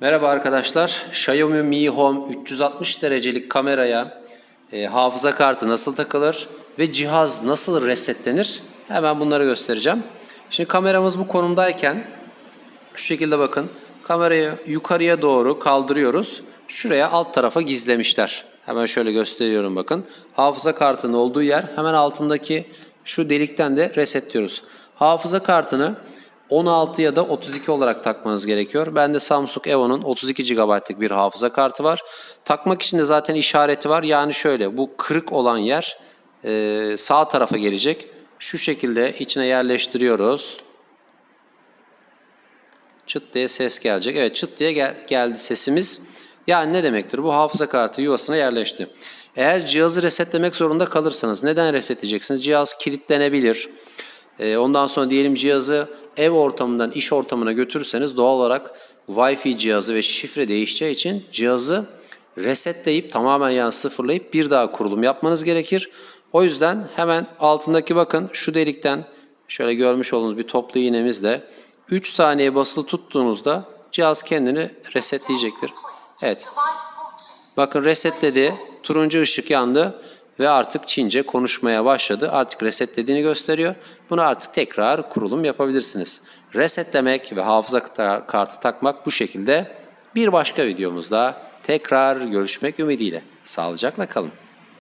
Merhaba arkadaşlar. Xiaomi Mi Home 360 derecelik kameraya e, hafıza kartı nasıl takılır ve cihaz nasıl resetlenir? Hemen bunları göstereceğim. Şimdi kameramız bu konumdayken şu şekilde bakın. Kamerayı yukarıya doğru kaldırıyoruz. Şuraya alt tarafa gizlemişler. Hemen şöyle gösteriyorum bakın. Hafıza kartının olduğu yer hemen altındaki şu delikten de resetliyoruz. Hafıza kartını 16 ya da 32 olarak takmanız gerekiyor. Bende Samsung Evo'nun 32 GB'lık bir hafıza kartı var. Takmak için de zaten işareti var. Yani şöyle bu kırık olan yer e, sağ tarafa gelecek. Şu şekilde içine yerleştiriyoruz. Çıt diye ses gelecek. Evet çıt diye gel- geldi sesimiz. Yani ne demektir? Bu hafıza kartı yuvasına yerleşti. Eğer cihazı resetlemek zorunda kalırsanız neden resetleyeceksiniz? Cihaz kilitlenebilir. Ee, ondan sonra diyelim cihazı ev ortamından iş ortamına götürürseniz doğal olarak Wi-Fi cihazı ve şifre değişeceği için cihazı resetleyip tamamen yani sıfırlayıp bir daha kurulum yapmanız gerekir. O yüzden hemen altındaki bakın şu delikten şöyle görmüş olduğunuz bir toplu iğnemizle 3 saniye basılı tuttuğunuzda cihaz kendini resetleyecektir. Evet. Bakın resetledi. Turuncu ışık yandı ve artık Çince konuşmaya başladı. Artık resetlediğini gösteriyor. Bunu artık tekrar kurulum yapabilirsiniz. Resetlemek ve hafıza kartı takmak bu şekilde. Bir başka videomuzda tekrar görüşmek ümidiyle. Sağlıcakla kalın.